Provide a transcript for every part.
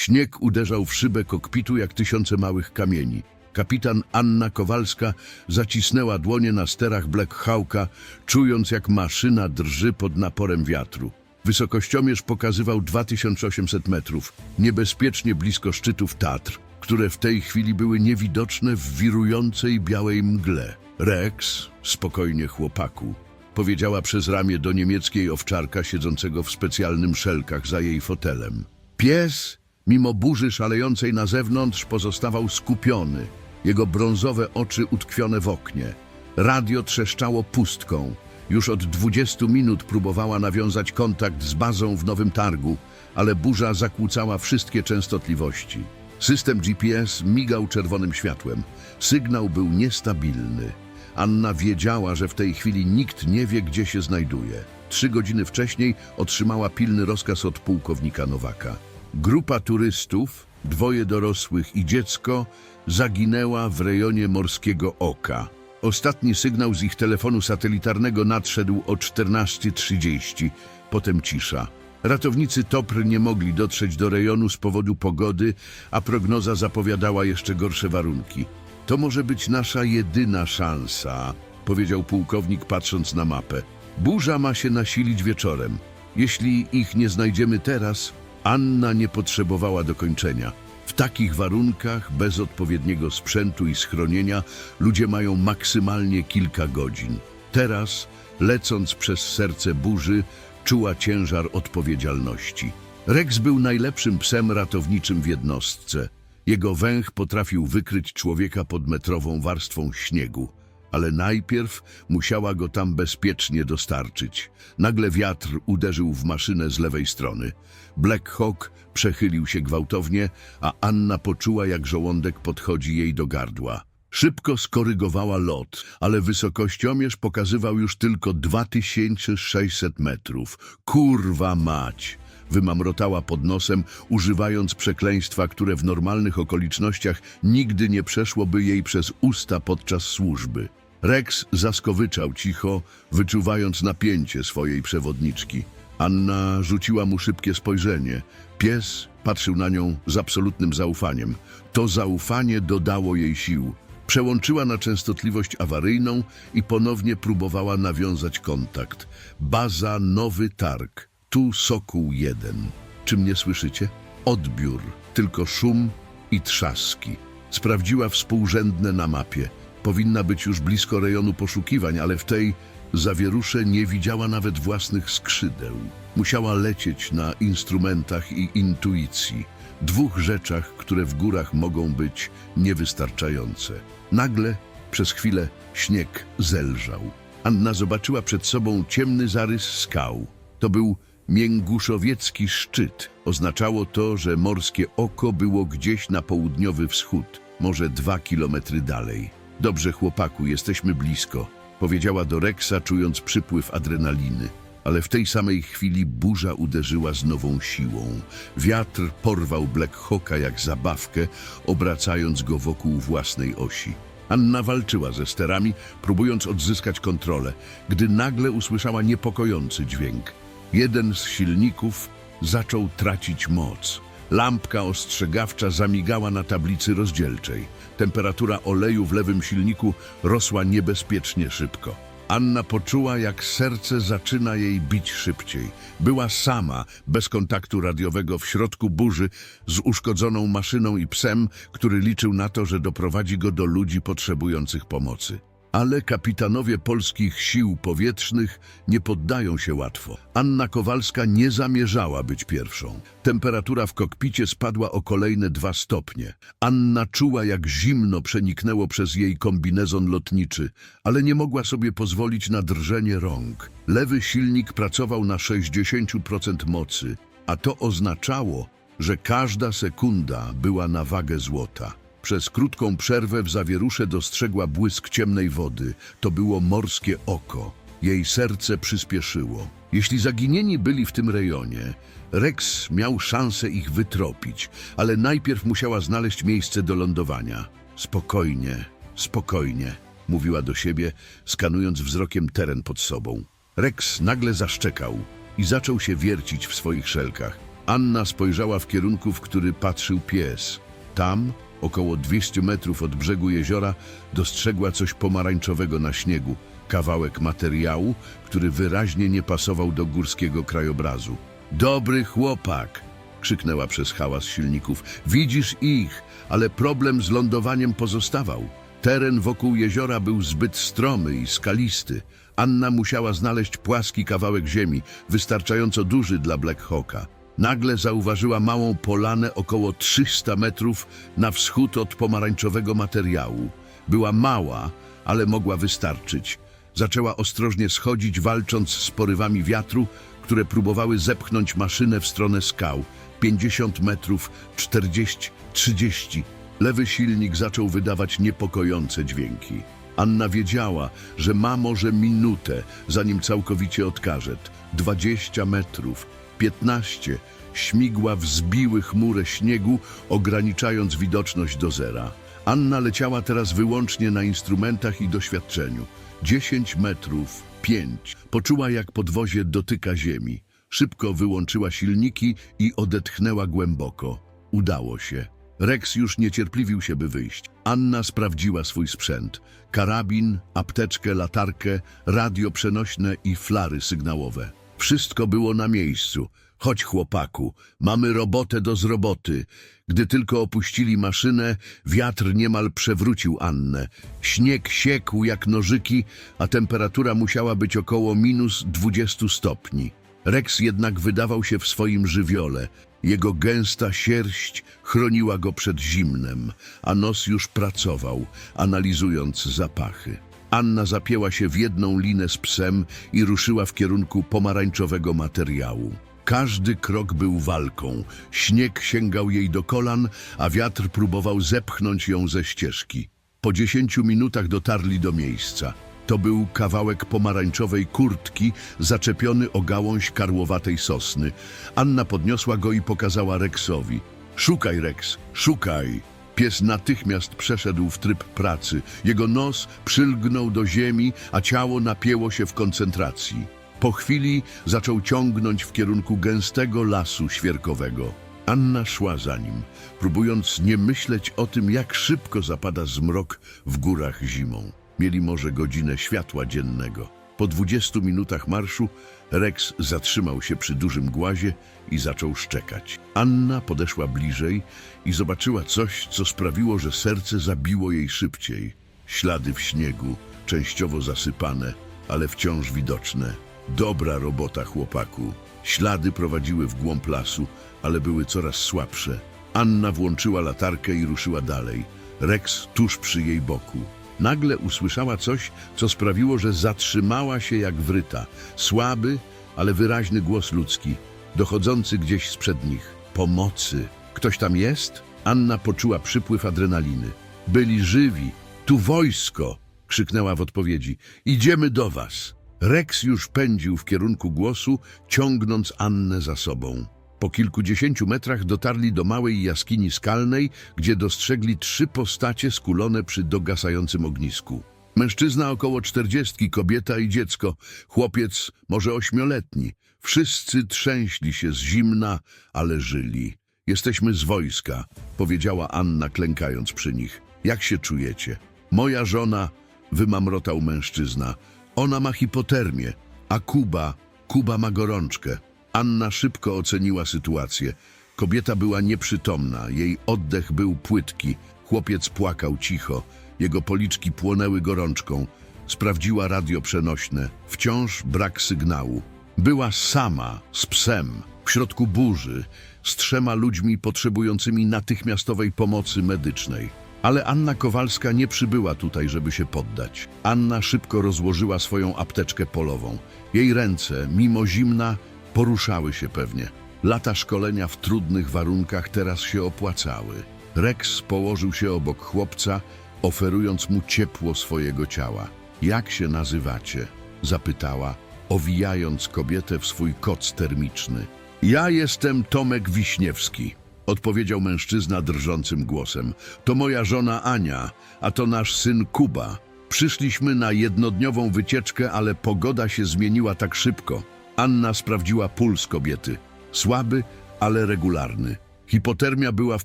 Śnieg uderzał w szybę kokpitu jak tysiące małych kamieni. Kapitan Anna Kowalska zacisnęła dłonie na sterach Black Hawka, czując jak maszyna drży pod naporem wiatru. Wysokościomierz pokazywał 2800 metrów, niebezpiecznie blisko szczytów Tatr, które w tej chwili były niewidoczne w wirującej białej mgle. Rex, spokojnie chłopaku, powiedziała przez ramię do niemieckiej owczarka siedzącego w specjalnym szelkach za jej fotelem. Pies, mimo burzy szalejącej na zewnątrz, pozostawał skupiony, jego brązowe oczy utkwione w oknie. Radio trzeszczało pustką. Już od 20 minut próbowała nawiązać kontakt z bazą w Nowym Targu, ale burza zakłócała wszystkie częstotliwości. System GPS migał czerwonym światłem. Sygnał był niestabilny. Anna wiedziała, że w tej chwili nikt nie wie, gdzie się znajduje. Trzy godziny wcześniej otrzymała pilny rozkaz od pułkownika Nowaka. Grupa turystów, dwoje dorosłych i dziecko, zaginęła w rejonie Morskiego Oka. Ostatni sygnał z ich telefonu satelitarnego nadszedł o 14.30, potem cisza. Ratownicy TOPR nie mogli dotrzeć do rejonu z powodu pogody, a prognoza zapowiadała jeszcze gorsze warunki. To może być nasza jedyna szansa, powiedział pułkownik patrząc na mapę. Burza ma się nasilić wieczorem. Jeśli ich nie znajdziemy teraz, Anna nie potrzebowała dokończenia. W takich warunkach, bez odpowiedniego sprzętu i schronienia, ludzie mają maksymalnie kilka godzin. Teraz, lecąc przez serce burzy, czuła ciężar odpowiedzialności. Rex był najlepszym psem ratowniczym w jednostce. Jego węch potrafił wykryć człowieka pod metrową warstwą śniegu, ale najpierw musiała go tam bezpiecznie dostarczyć. Nagle wiatr uderzył w maszynę z lewej strony. Black Hawk przechylił się gwałtownie, a Anna poczuła, jak żołądek podchodzi jej do gardła. Szybko skorygowała lot, ale wysokościomierz pokazywał już tylko 2600 metrów. Kurwa mać! Wymamrotała pod nosem, używając przekleństwa, które w normalnych okolicznościach nigdy nie przeszłoby jej przez usta podczas służby. Rex zaskowyczał cicho, wyczuwając napięcie swojej przewodniczki. Anna rzuciła mu szybkie spojrzenie. Pies patrzył na nią z absolutnym zaufaniem. To zaufanie dodało jej sił. Przełączyła na częstotliwość awaryjną i ponownie próbowała nawiązać kontakt. Baza Nowy Targ. Tu Sokół 1. Czy mnie słyszycie? Odbiór. Tylko szum i trzaski. Sprawdziła współrzędne na mapie. Powinna być już blisko rejonu poszukiwań, ale w tej zawierusze nie widziała nawet własnych skrzydeł. Musiała lecieć na instrumentach i intuicji. Dwóch rzeczach, które w górach mogą być niewystarczające. Nagle, przez chwilę, śnieg zelżał. Anna zobaczyła przed sobą ciemny zarys skał. To był Mięguszowiecki szczyt. Oznaczało to, że morskie oko było gdzieś na południowy wschód, może dwa kilometry dalej. Dobrze, chłopaku, jesteśmy blisko, powiedziała do Rexa, czując przypływ adrenaliny. Ale w tej samej chwili burza uderzyła z nową siłą. Wiatr porwał Black Hawka jak zabawkę, obracając go wokół własnej osi. Anna walczyła ze sterami, próbując odzyskać kontrolę, gdy nagle usłyszała niepokojący dźwięk. Jeden z silników zaczął tracić moc. Lampka ostrzegawcza zamigała na tablicy rozdzielczej. Temperatura oleju w lewym silniku rosła niebezpiecznie szybko. Anna poczuła, jak serce zaczyna jej bić szybciej. Była sama, bez kontaktu radiowego, w środku burzy, z uszkodzoną maszyną i psem, który liczył na to, że doprowadzi go do ludzi potrzebujących pomocy. Ale kapitanowie polskich sił powietrznych nie poddają się łatwo. Anna Kowalska nie zamierzała być pierwszą. Temperatura w kokpicie spadła o kolejne dwa stopnie. Anna czuła, jak zimno przeniknęło przez jej kombinezon lotniczy, ale nie mogła sobie pozwolić na drżenie rąk. Lewy silnik pracował na 60% mocy, a to oznaczało, że każda sekunda była na wagę złota. Przez krótką przerwę w zawierusze dostrzegła błysk ciemnej wody. To było morskie oko. Jej serce przyspieszyło. Jeśli zaginieni byli w tym rejonie, Rex miał szansę ich wytropić, ale najpierw musiała znaleźć miejsce do lądowania. Spokojnie, spokojnie, mówiła do siebie, skanując wzrokiem teren pod sobą. Rex nagle zaszczekał i zaczął się wiercić w swoich szelkach. Anna spojrzała w kierunku, w który patrzył pies. Tam, około 200 metrów od brzegu jeziora, dostrzegła coś pomarańczowego na śniegu. Kawałek materiału, który wyraźnie nie pasował do górskiego krajobrazu. Dobry chłopak! krzyknęła przez hałas silników. Widzisz ich, ale problem z lądowaniem pozostawał. Teren wokół jeziora był zbyt stromy i skalisty. Anna musiała znaleźć płaski kawałek ziemi, wystarczająco duży dla Black Hawka. Nagle zauważyła małą polanę około 300 metrów na wschód od pomarańczowego materiału. Była mała, ale mogła wystarczyć. Zaczęła ostrożnie schodzić, walcząc z porywami wiatru, które próbowały zepchnąć maszynę w stronę skał. 50 metrów, 40, 30. Lewy silnik zaczął wydawać niepokojące dźwięki. Anna wiedziała, że ma może minutę, zanim całkowicie odkaże. 20 metrów, 15. Śmigła wzbiły chmurę śniegu, ograniczając widoczność do zera. Anna leciała teraz wyłącznie na instrumentach i doświadczeniu. 10 metrów, 5. Poczuła, jak podwozie dotyka ziemi. Szybko wyłączyła silniki i odetchnęła głęboko. Udało się. Rex już niecierpliwił się, by wyjść. Anna sprawdziła swój sprzęt. Karabin, apteczkę, latarkę, radio przenośne i flary sygnałowe. Wszystko było na miejscu. Chodź, chłopaku, mamy robotę do zroboty. Gdy tylko opuścili maszynę, wiatr niemal przewrócił Annę. Śnieg siekł jak nożyki, a temperatura musiała być około minus 20 stopni. Rex jednak wydawał się w swoim żywiole. Jego gęsta sierść chroniła go przed zimnem, a nos już pracował, analizując zapachy. Anna zapięła się w jedną linę z psem i ruszyła w kierunku pomarańczowego materiału. Każdy krok był walką. Śnieg sięgał jej do kolan, a wiatr próbował zepchnąć ją ze ścieżki. Po dziesięciu minutach dotarli do miejsca. To był kawałek pomarańczowej kurtki zaczepiony o gałąź karłowatej sosny. Anna podniosła go i pokazała Rexowi. Szukaj, Rex, szukaj! Pies natychmiast przeszedł w tryb pracy. Jego nos przylgnął do ziemi, a ciało napięło się w koncentracji. Po chwili zaczął ciągnąć w kierunku gęstego lasu świerkowego. Anna szła za nim, próbując nie myśleć o tym, jak szybko zapada zmrok w górach zimą. Mieli może godzinę światła dziennego. Po dwudziestu minutach marszu Rex zatrzymał się przy dużym głazie i zaczął szczekać. Anna podeszła bliżej i zobaczyła coś, co sprawiło, że serce zabiło jej szybciej. Ślady w śniegu, częściowo zasypane, ale wciąż widoczne. Dobra robota, chłopaku. Ślady prowadziły w głąb lasu, ale były coraz słabsze. Anna włączyła latarkę i ruszyła dalej. Rex tuż przy jej boku. Nagle usłyszała coś, co sprawiło, że zatrzymała się jak wryta. Słaby, ale wyraźny głos ludzki, dochodzący gdzieś sprzed nich. Pomocy. Ktoś tam jest? Anna poczuła przypływ adrenaliny. Byli żywi. Tu wojsko! krzyknęła w odpowiedzi. Idziemy do was. Rex już pędził w kierunku głosu, ciągnąc Annę za sobą. Po kilkudziesięciu metrach dotarli do małej jaskini skalnej, gdzie dostrzegli trzy postacie skulone przy dogasającym ognisku. Mężczyzna około czterdziestki, kobieta i dziecko, chłopiec może ośmioletni. Wszyscy trzęśli się z zimna, ale żyli. Jesteśmy z wojska, powiedziała Anna, klękając przy nich. Jak się czujecie? Moja żona, wymamrotał mężczyzna. Ona ma hipotermię, a Kuba, Kuba ma gorączkę. Anna szybko oceniła sytuację. Kobieta była nieprzytomna, jej oddech był płytki. Chłopiec płakał cicho, jego policzki płonęły gorączką. Sprawdziła radio przenośne. Wciąż brak sygnału. Była sama, z psem, w środku burzy, z trzema ludźmi potrzebującymi natychmiastowej pomocy medycznej. Ale Anna Kowalska nie przybyła tutaj, żeby się poddać. Anna szybko rozłożyła swoją apteczkę polową. Jej ręce, mimo zimna, poruszały się pewnie. Lata szkolenia w trudnych warunkach teraz się opłacały. Rex położył się obok chłopca, oferując mu ciepło swojego ciała. Jak się nazywacie? zapytała, owijając kobietę w swój koc termiczny. Ja jestem Tomek Wiśniewski, odpowiedział mężczyzna drżącym głosem. To moja żona Ania, a to nasz syn Kuba. Przyszliśmy na jednodniową wycieczkę, ale pogoda się zmieniła tak szybko. Anna sprawdziła puls kobiety. Słaby, ale regularny. Hipotermia była w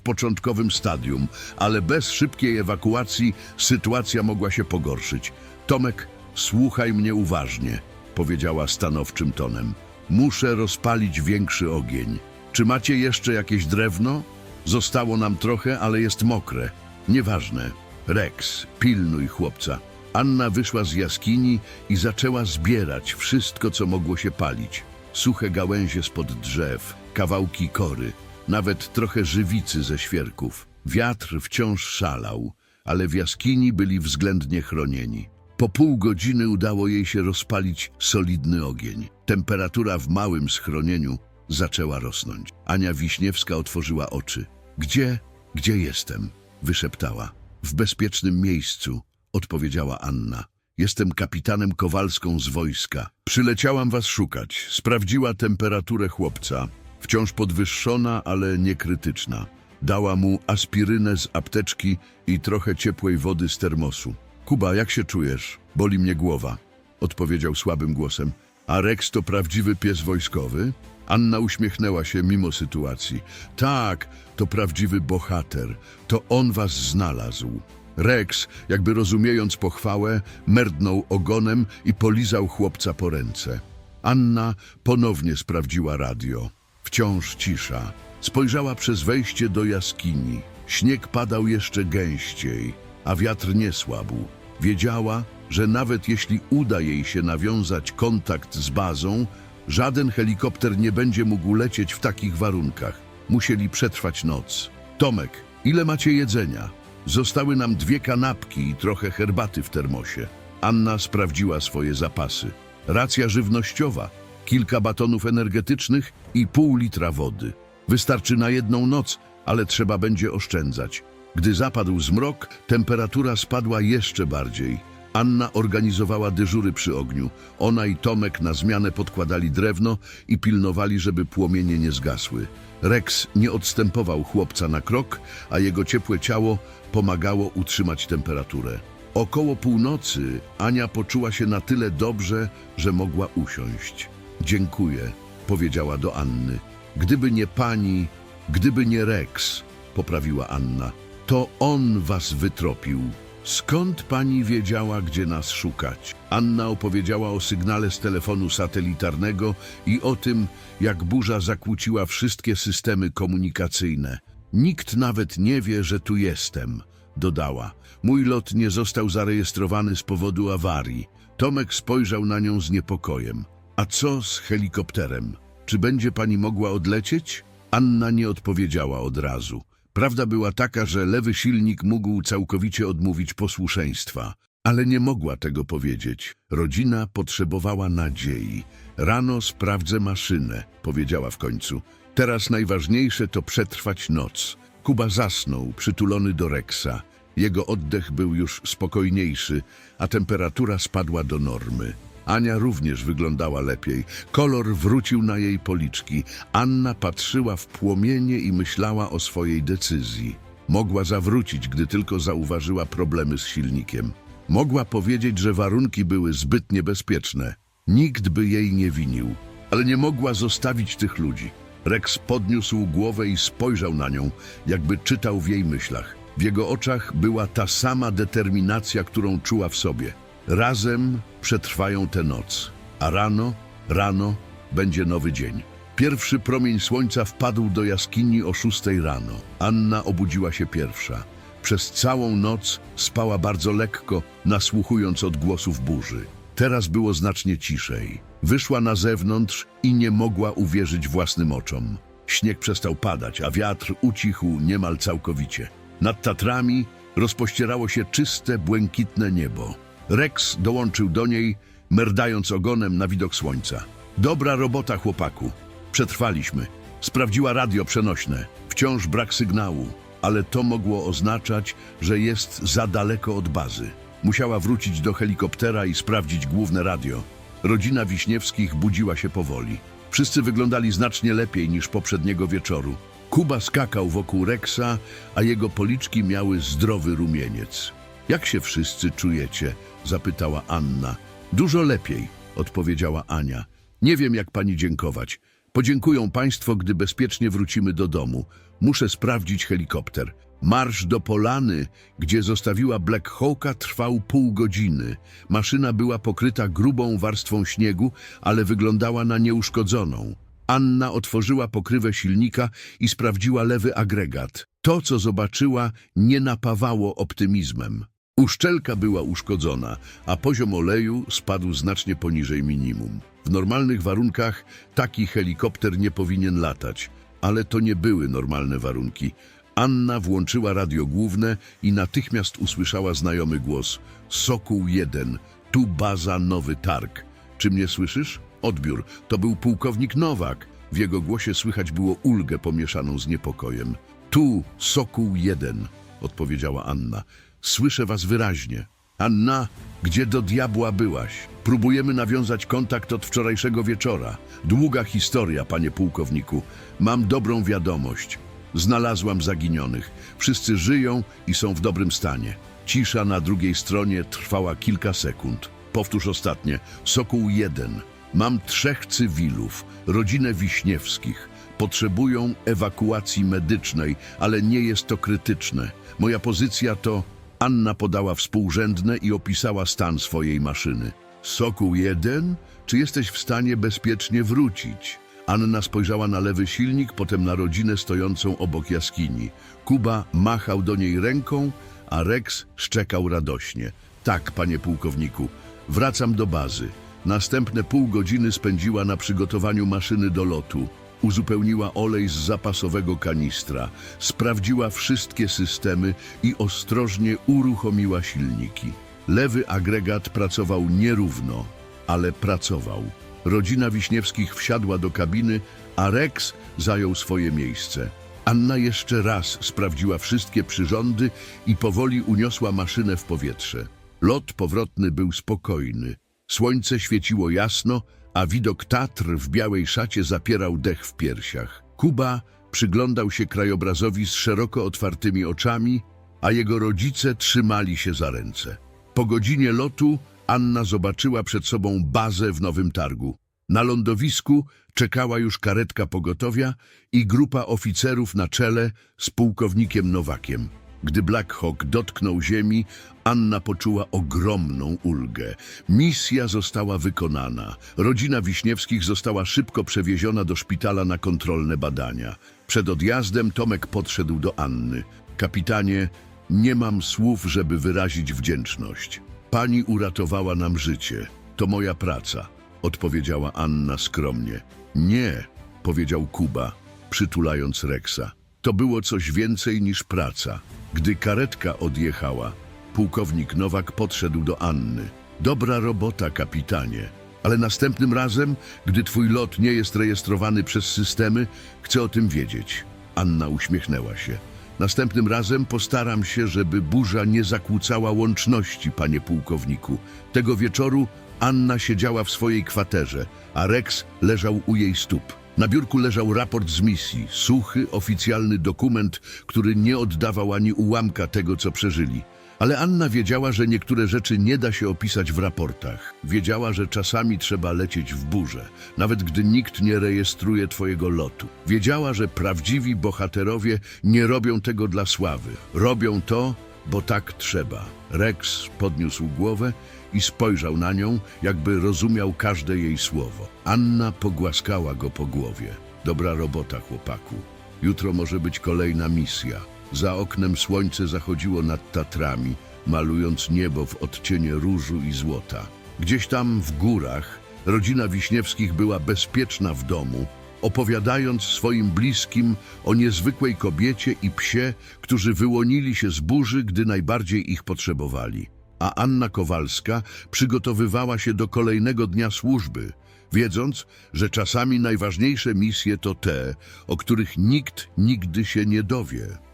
początkowym stadium, ale bez szybkiej ewakuacji sytuacja mogła się pogorszyć. Tomek, słuchaj mnie uważnie, powiedziała stanowczym tonem. Muszę rozpalić większy ogień. Czy macie jeszcze jakieś drewno? Zostało nam trochę, ale jest mokre. Nieważne. Rex, pilnuj chłopca. Anna wyszła z jaskini i zaczęła zbierać wszystko, co mogło się palić. Suche gałęzie spod drzew, kawałki kory, nawet trochę żywicy ze świerków. Wiatr wciąż szalał, ale w jaskini byli względnie chronieni. Po pół godziny udało jej się rozpalić solidny ogień. Temperatura w małym schronieniu zaczęła rosnąć. Ania Wiśniewska otworzyła oczy. Gdzie, gdzie jestem? wyszeptała. W bezpiecznym miejscu, odpowiedziała Anna. Jestem kapitanem Kowalską z wojska. Przyleciałam was szukać. Sprawdziła temperaturę chłopca. Wciąż podwyższona, ale niekrytyczna. Dała mu aspirynę z apteczki i trochę ciepłej wody z termosu. Kuba, jak się czujesz? Boli mnie głowa, odpowiedział słabym głosem. A Rex to prawdziwy pies wojskowy? Anna uśmiechnęła się mimo sytuacji. Tak, to prawdziwy bohater. To on was znalazł. Rex, jakby rozumiejąc pochwałę, merdnął ogonem i polizał chłopca po ręce. Anna ponownie sprawdziła radio. Wciąż cisza. Spojrzała przez wejście do jaskini. Śnieg padał jeszcze gęściej, a wiatr nie słabł. Wiedziała, że nawet jeśli uda jej się nawiązać kontakt z bazą, żaden helikopter nie będzie mógł lecieć w takich warunkach. Musieli przetrwać noc. Tomek, ile macie jedzenia? Zostały nam dwie kanapki i trochę herbaty w termosie. Anna sprawdziła swoje zapasy. Racja żywnościowa, kilka batonów energetycznych i pół litra wody. Wystarczy na jedną noc, ale trzeba będzie oszczędzać. Gdy zapadł zmrok, temperatura spadła jeszcze bardziej. Anna organizowała dyżury przy ogniu. Ona i Tomek na zmianę podkładali drewno i pilnowali, żeby płomienie nie zgasły. Rex nie odstępował chłopca na krok, a jego ciepłe ciało pomagało utrzymać temperaturę. Około północy Ania poczuła się na tyle dobrze, że mogła usiąść. Dziękuję, powiedziała do Anny. Gdyby nie pani, gdyby nie Rex, poprawiła Anna, to on was wytropił. Skąd pani wiedziała, gdzie nas szukać? Anna opowiedziała o sygnale z telefonu satelitarnego i o tym, jak burza zakłóciła wszystkie systemy komunikacyjne. Nikt nawet nie wie, że tu jestem, dodała. Mój lot nie został zarejestrowany z powodu awarii. Tomek spojrzał na nią z niepokojem. A co z helikopterem? Czy będzie pani mogła odlecieć? Anna nie odpowiedziała od razu. Prawda była taka, że lewy silnik mógł całkowicie odmówić posłuszeństwa, ale nie mogła tego powiedzieć. Rodzina potrzebowała nadziei. Rano sprawdzę maszynę, powiedziała w końcu. Teraz najważniejsze to przetrwać noc. Kuba zasnął, przytulony do Reksa. Jego oddech był już spokojniejszy, a temperatura spadła do normy. Ania również wyglądała lepiej. Kolor wrócił na jej policzki. Anna patrzyła w płomienie i myślała o swojej decyzji. Mogła zawrócić, gdy tylko zauważyła problemy z silnikiem. Mogła powiedzieć, że warunki były zbyt niebezpieczne. Nikt by jej nie winił, ale nie mogła zostawić tych ludzi. Rex podniósł głowę i spojrzał na nią, jakby czytał w jej myślach. W jego oczach była ta sama determinacja, którą czuła w sobie. Razem przetrwają tę noc, a rano, rano będzie nowy dzień. Pierwszy promień słońca wpadł do jaskini o szóstej rano. Anna obudziła się pierwsza. Przez całą noc spała bardzo lekko, nasłuchując odgłosów burzy. Teraz było znacznie ciszej. Wyszła na zewnątrz i nie mogła uwierzyć własnym oczom. Śnieg przestał padać, a wiatr ucichł niemal całkowicie. Nad Tatrami rozpościerało się czyste, błękitne niebo. Rex dołączył do niej, merdając ogonem na widok słońca. Dobra robota, chłopaku. Przetrwaliśmy. Sprawdziła radio przenośne. Wciąż brak sygnału, ale to mogło oznaczać, że jest za daleko od bazy. Musiała wrócić do helikoptera i sprawdzić główne radio. Rodzina Wiśniewskich budziła się powoli. Wszyscy wyglądali znacznie lepiej niż poprzedniego wieczoru. Kuba skakał wokół Rexa, a jego policzki miały zdrowy rumieniec. Jak się wszyscy czujecie? zapytała Anna. Dużo lepiej, odpowiedziała Ania. Nie wiem, jak pani dziękować. Podziękują państwo, gdy bezpiecznie wrócimy do domu. Muszę sprawdzić helikopter. Marsz do Polany, gdzie zostawiła Black Hawka, trwał pół godziny. Maszyna była pokryta grubą warstwą śniegu, ale wyglądała na nieuszkodzoną. Anna otworzyła pokrywę silnika i sprawdziła lewy agregat. To, co zobaczyła, nie napawało optymizmem. Uszczelka była uszkodzona, a poziom oleju spadł znacznie poniżej minimum. W normalnych warunkach taki helikopter nie powinien latać, ale to nie były normalne warunki. Anna włączyła radio główne i natychmiast usłyszała znajomy głos. Sokół 1, tu baza Nowy Targ. Czy mnie słyszysz? Odbiór. To był pułkownik Nowak. W jego głosie słychać było ulgę pomieszaną z niepokojem. Tu, Sokół 1, odpowiedziała Anna. Słyszę was wyraźnie. Anna, gdzie do diabła byłaś? Próbujemy nawiązać kontakt od wczorajszego wieczora. Długa historia, panie pułkowniku. Mam dobrą wiadomość. Znalazłam zaginionych. Wszyscy żyją i są w dobrym stanie. Cisza na drugiej stronie trwała kilka sekund. Powtórz ostatnie. Sokół 1. Mam trzech cywilów, rodzinę Wiśniewskich. Potrzebują ewakuacji medycznej, ale nie jest to krytyczne. Moja pozycja to... Anna podała współrzędne i opisała stan swojej maszyny. Sokół 1, czy jesteś w stanie bezpiecznie wrócić? Anna spojrzała na lewy silnik, potem na rodzinę stojącą obok jaskini. Kuba machał do niej ręką, a Rex szczekał radośnie. Tak, panie pułkowniku, wracam do bazy. Następne pół godziny spędziła na przygotowaniu maszyny do lotu. Uzupełniła olej z zapasowego kanistra, sprawdziła wszystkie systemy i ostrożnie uruchomiła silniki. Lewy agregat pracował nierówno, ale pracował. Rodzina Wiśniewskich wsiadła do kabiny, a Rex zajął swoje miejsce. Anna jeszcze raz sprawdziła wszystkie przyrządy i powoli uniosła maszynę w powietrze. Lot powrotny był spokojny. Słońce świeciło jasno, a widok Tatr w białej szacie zapierał dech w piersiach. Kuba przyglądał się krajobrazowi z szeroko otwartymi oczami, a jego rodzice trzymali się za ręce. Po godzinie lotu Anna zobaczyła przed sobą bazę w Nowym Targu. Na lądowisku czekała już karetka pogotowia i grupa oficerów na czele z pułkownikiem Nowakiem. Gdy Black Hawk dotknął ziemi, Anna poczuła ogromną ulgę. Misja została wykonana. Rodzina Wiśniewskich została szybko przewieziona do szpitala na kontrolne badania. Przed odjazdem Tomek podszedł do Anny. Kapitanie, nie mam słów, żeby wyrazić wdzięczność. Pani uratowała nam życie. To moja praca, odpowiedziała Anna skromnie. Nie, powiedział Kuba, przytulając Reksa. To było coś więcej niż praca. Gdy karetka odjechała, pułkownik Nowak podszedł do Anny. Dobra robota, kapitanie. Ale następnym razem, gdy twój lot nie jest rejestrowany przez systemy, chcę o tym wiedzieć. Anna uśmiechnęła się. Następnym razem postaram się, żeby burza nie zakłócała łączności, panie pułkowniku. Tego wieczoru Anna siedziała w swojej kwaterze, a Rex leżał u jej stóp. Na biurku leżał raport z misji, suchy, oficjalny dokument, który nie oddawał ani ułamka tego, co przeżyli. Ale Anna wiedziała, że niektóre rzeczy nie da się opisać w raportach. Wiedziała, że czasami trzeba lecieć w burzę, nawet gdy nikt nie rejestruje twojego lotu. Wiedziała, że prawdziwi bohaterowie nie robią tego dla sławy. Robią to, bo tak trzeba. Rex podniósł głowę i spojrzał na nią, jakby rozumiał każde jej słowo. Anna pogłaskała go po głowie. Dobra robota, chłopaku. Jutro może być kolejna misja. Za oknem słońce zachodziło nad Tatrami, malując niebo w odcienie różu i złota. Gdzieś tam w górach rodzina Wiśniewskich była bezpieczna w domu, opowiadając swoim bliskim o niezwykłej kobiecie i psie, którzy wyłonili się z burzy, gdy najbardziej ich potrzebowali. A Anna Kowalska przygotowywała się do kolejnego dnia służby, wiedząc, że czasami najważniejsze misje to te, o których nikt nigdy się nie dowie.